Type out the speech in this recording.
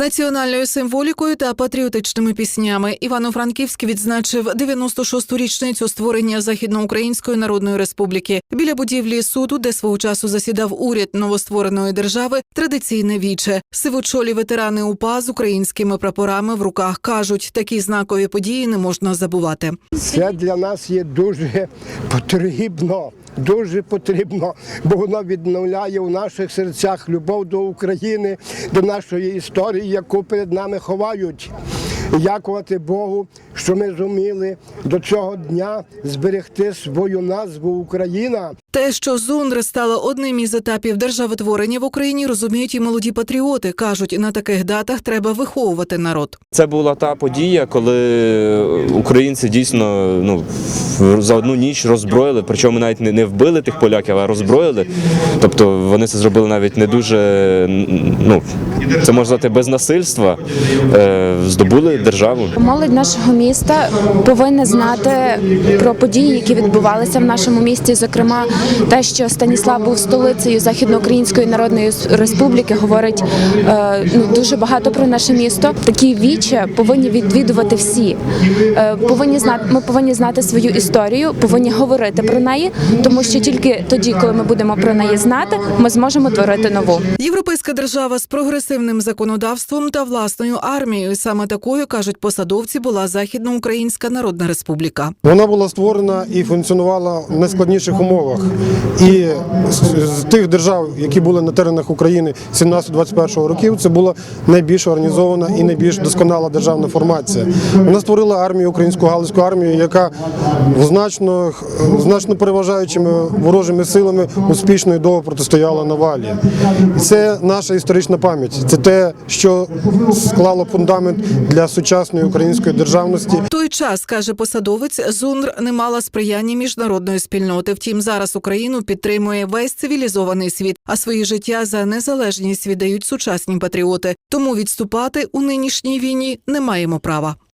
Національною символікою та патріотичними піснями Івано-Франківськ відзначив 96-ту річницю створення Західноукраїнської Народної Республіки. Біля будівлі суду, де свого часу засідав уряд новоствореної держави, традиційне віче. Сивочолі ветерани УПА з українськими прапорами в руках кажуть, такі знакові події не можна забувати. Це для нас є дуже потрібно, дуже потрібно, бо воно відновляє у наших серцях любов до України, до нашої історії, яку перед нами ховають. Дякувати Богу, що ми зуміли до цього дня зберегти свою назву Україна. Те, що ЗУНР стало одним із етапів державотворення в Україні, розуміють і молоді патріоти. кажуть, на таких датах треба виховувати народ. Це була та подія, коли українці дійсно ну в- за одну ніч роззброїли, причому навіть не, вбили тих поляків, а роззброїли. Тобто вони це зробили навіть не дуже ну це можна сказати без насильства. Е, здобули державу. Молодь нашого міста повинна знати про події, які відбувалися в нашому місті. Зокрема, те, що Станіслав був столицею Західноукраїнської Народної Республіки, говорить е, ну, дуже багато про наше місто. Такі віче повинні відвідувати всі. Е, повинні знати, ми повинні знати свою історію, повинні говорити про неї, тому що тільки тоді, коли ми будемо про неї знати, ми зможемо творити нову. Європейська держава з прогресивним законодавством та власною армією. Саме такою кажуть посадовці була Західноукраїнська Народна Республіка. Вона була створена і функціонувала в найскладніших умовах. І з тих держав, які були на теренах України 17-21 років, це була найбільш організована і найбільш досконала державна формація. Вона створила армію, українську галицьку армію, яка значно, значно переважаючими ворожими силами успішно і довго протистояла навалі. Це наша історична пам'ять. Це те, що склало фундамент для сучасної української державності. Той час каже посадовець, ЗУНР не мала сприяння міжнародної спільноти. Втім, зараз Україну підтримує весь цивілізований світ, а свої життя за незалежність віддають сучасні патріоти. Тому відступати у нинішній війні не маємо права.